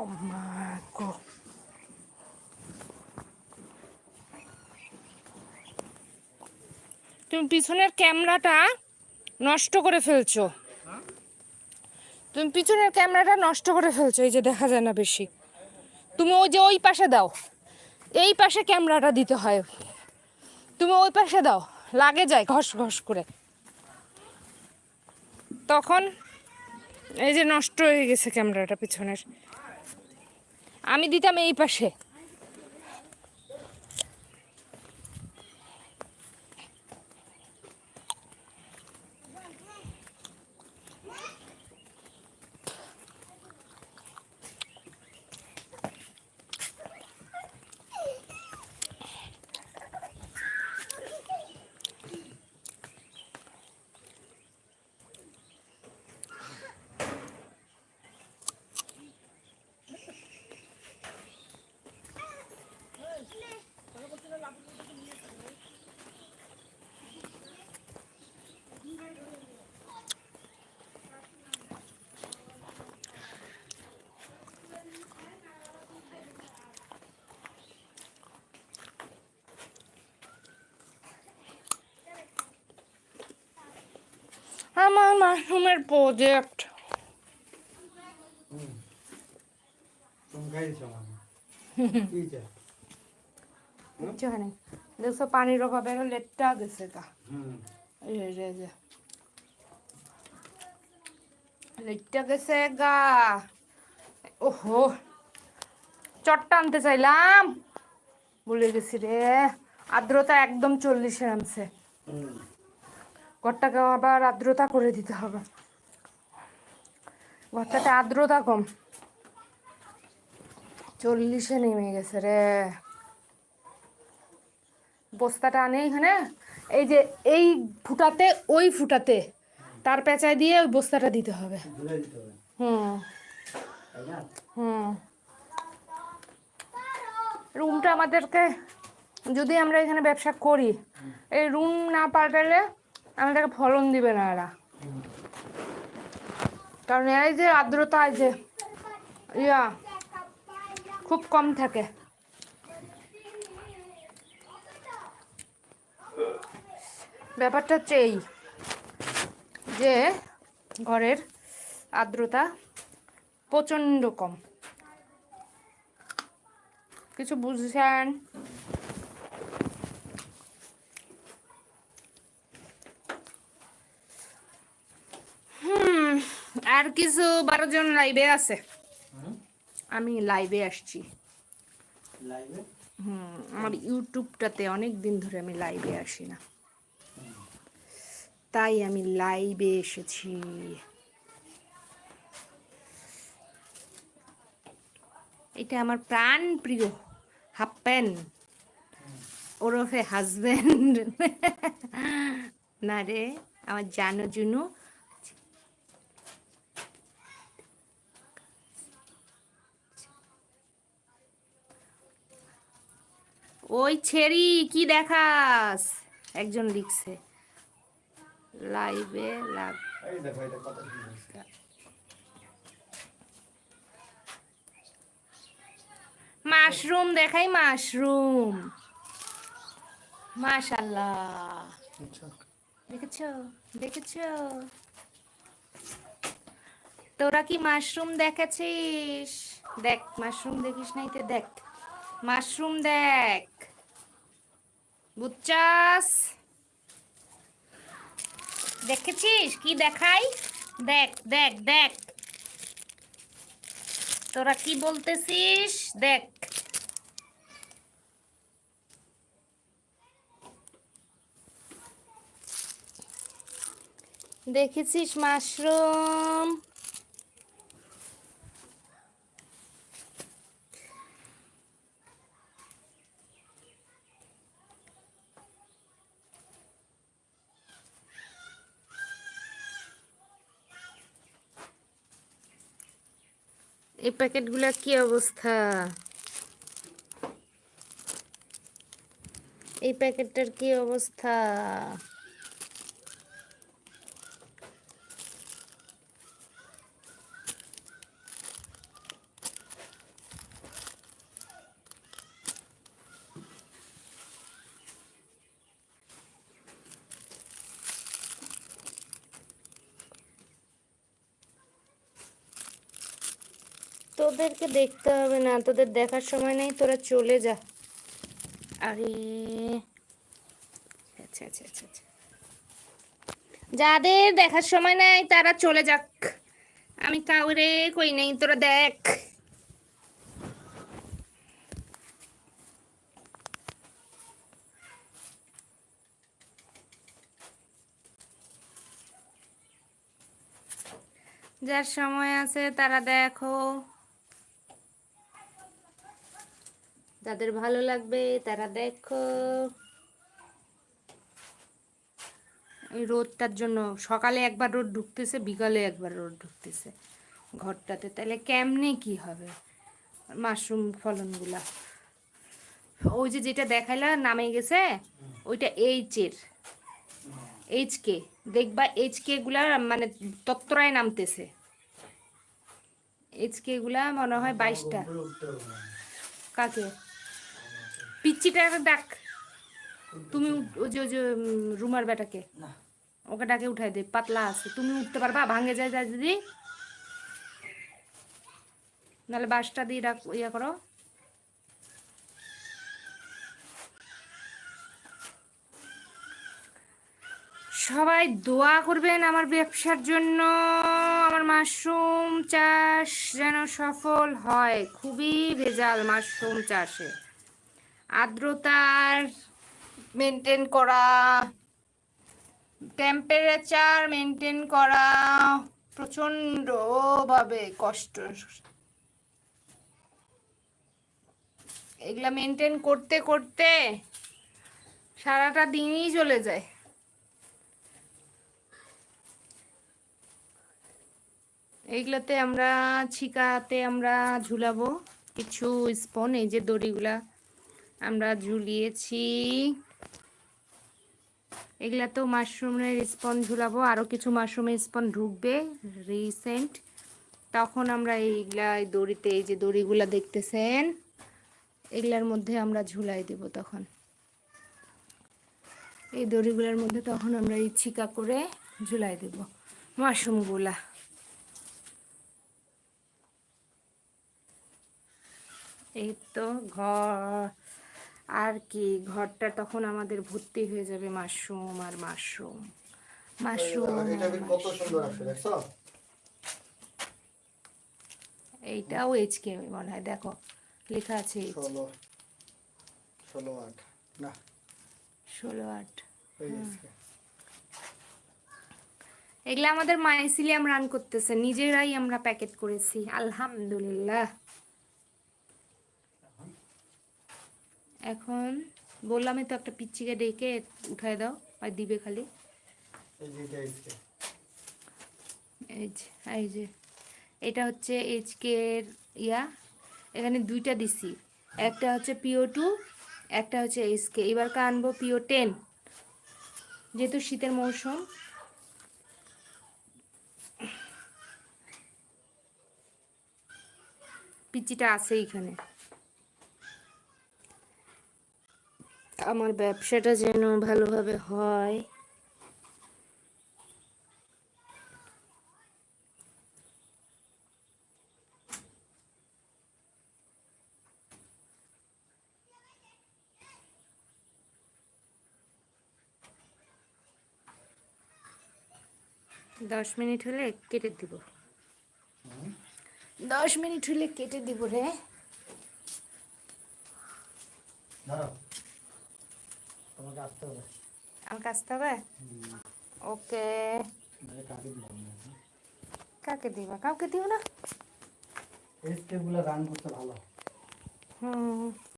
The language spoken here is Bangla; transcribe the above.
Oh my god. তুমি পিছনের ক্যামেরাটা নষ্ট করে ফেলছো। তুমি পিছনের ক্যামেরাটা নষ্ট করে ফেলছো, এই যে দেখা যায় না বেশি। তুমি ওই যে ওই পাশে দাও। এই পাশে ক্যামেরাটা দিতে হয়। তুমি ওই পাশে দাও, লাগে যায় ঘস ঘস করে। তখন এই যে নষ্ট হয়ে গেছে ক্যামেরাটা পিছনের। আমি দিতাম এই পাশে। আমার মাশরুমের প্রজেক্ট দেখছ পানির অভাবে লেটটা গেছে যে লেটটা গেছে গা। ওহো। চটটা আনতে চাইলাম। ভুলে গেছি রে। আর্দ্রতা একদম চল্লিশে নামছে। ঘরটাকে আবার আর্দ্রতা করে দিতে হবে। ঘরটাতে আর্দ্রতা কম। চল্লিশে নেমে গেছে রে। বস্তাটা আনে এখানে। এই যে এই ফুটাতে ওই ফুটাতে তার পেঁচায় দিয়ে ওই বস্তাটা দিতে হবে। হুম। হুম। রুমটা আমাদেরকে যদি আমরা এখানে ব্যবসা করি এই রুম না পাল্টালে আমাদেরকে ফলন দিবে না এরা। কারণ এই যে আর্দ্রতা যে ইয়া, খুব কম থাকে। ব্যাপারটা হচ্ছে এই যে ঘরের আর্দ্রতা প্রচণ্ড কম। কিছু বুঝছেন হুম আর কিছু বারো জন লাইভে আছে। আমি লাইভে আসছি। লাইভে হুম আমার ইউটিউবটাতে অনেক দিন ধরে আমি লাইভে আসি না। তাই আমি লাইভে এসেছি। এটা আমার প্রাণ প্রিয় হাফ প্যান্ট ওরফে হাজব্যান্ড না রে আমার জানো জুনু ওই ছেড়ি, কি দেখাস? একজন লিখছে। লাইভে সুন্দর মাশরুম, দেখাই মাশরুম। মাশাল্লাহ। দেখেছ? দেখেছ? তোরা কি মাশরুম দেখেছিস দেখ, মাশরুম দেখিস নাই তো দেখ। মাশরুম দেখ। বুচ্চাস। দেখেছিস? কি দেখাই? দেখ দেখ দেখ। তোরা কি বলতেছিস? দেখ। দেখেছিস মাশরুম? এই প্যাকেটগুলোর কি অবস্থা? এই প্যাকেটটার কি অবস্থা? তোদেরকে দেখতে হবে না তোদের দেখার সময় নেই তোরা চলে যা। আরে। আচ্ছা আচ্ছা আচ্ছা আচ্ছা। যাদের দেখার সময় নাই তারা চলে যাক। আমি কাউরে কই নেই তোরা দেখ। যার সময় আছে তারা দেখো। যাদের ভালো লাগবে, তারা দেখো। এই রোদটার জন্য সকালে একবার রোদ ঢুকতেছে, বিকালে একবার রোদ ঢুকতেছে ঘরটাতে। তাহলে কেমনে কি হবে মাশরুম ফলনগুলা? ওই যে যেটা দেখাইলা, নামে গেছে, ওইটা এইচের এইচ কে দেখবা এইচ কে গুলা মানে তত্তরায় নামতেছে। এইচ কে গুলা মনে হয় বাইশটা। কাকে? পিচ্চিটা ডাক তুমি ওই যে ওই যে রুমার বেটাকে। ওকে ডাকে উঠাই দে পাতলা আছে। তুমি উঠতে পারবা ভাঙে যায় যায় দিদি নাহলে বাসটা দিয়ে ডাক ইয়া করো। সবাই দোয়া করবেন আমার ব্যবসার জন্য। আমার মাশরুম চাষ যেন সফল হয়। খুবই ভেজাল মাশরুম চাষে। আর্দ্রতার মেনটেন করা টেম্পারেচার মেনটেন করা প্রচণ্ডভাবে কষ্ট। এগুলা মেনটেন করতে করতে সারাটা দিনই চলে যায়। এইগুলাতে আমরা ছিকাতে আমরা ঝুলাবো, কিছু স্পন এই যে দড়িগুলা আমরা ঝুলিয়েছি। এগুলা তো মাশরুমের স্পন ঝুলাবো আরও কিছু মাশরুমের স্পন ঢুকবে রিসেন্ট তখন আমরা এইগুলা দড়িতে, এই যে দড়িগুলা দেখতেছেন, এগুলার মধ্যে আমরা ঝুলাই দেব তখন। এই দড়িগুলোর মধ্যে তখন আমরা এই ছিকা করে ঝুলাই দেব মাশরুমগুলা। এই তো ঘর। আর কি ঘরটা তখন আমাদের ভর্তি হয়ে যাবে মাশরুম আর মাশরুম। মাশরুম কত সুন্দর আসছে দেখছ? এইটাও এইচকে মনে হয় দেখো লেখা আছে এইচ ষোলো ষোলো আট না। ষোলো আট এই আজকে এগুলা আমাদের মাইসিলিয়াম রান করতেছে নিজেরাই আমরা প্যাকেট করেছি আলহামদুলিল্লাহ। এখন বললামই তো একটা পিচ্ছিকে ডেকে উঠায় দাও আর দিবে খালি। যে এটা এই যে এটা হচ্ছে এইচকে এর ইয়া। এখানে দুইটা দিছি। একটা হচ্ছে পিও টু একটা হচ্ছে এইচকে এবার আনব পিও টেন। যেহেতু শীতের মৌসুম। পিচিটা আছে এখানে আমার ব্যবসাটা যেন ভালোভাবে হয়। দশ মিনিট হলে কেটে দিব। দশ মিনিট হলে কেটে দিব রে। দাঁড়াও। তোমাকে আসতে হবে আমাকে আসতে হবে ওকে নাহলে কাকে দিলাম না কাকে দিবা কাউকে দিও না এই স্টেপগুলো রান করতে ভালো হুম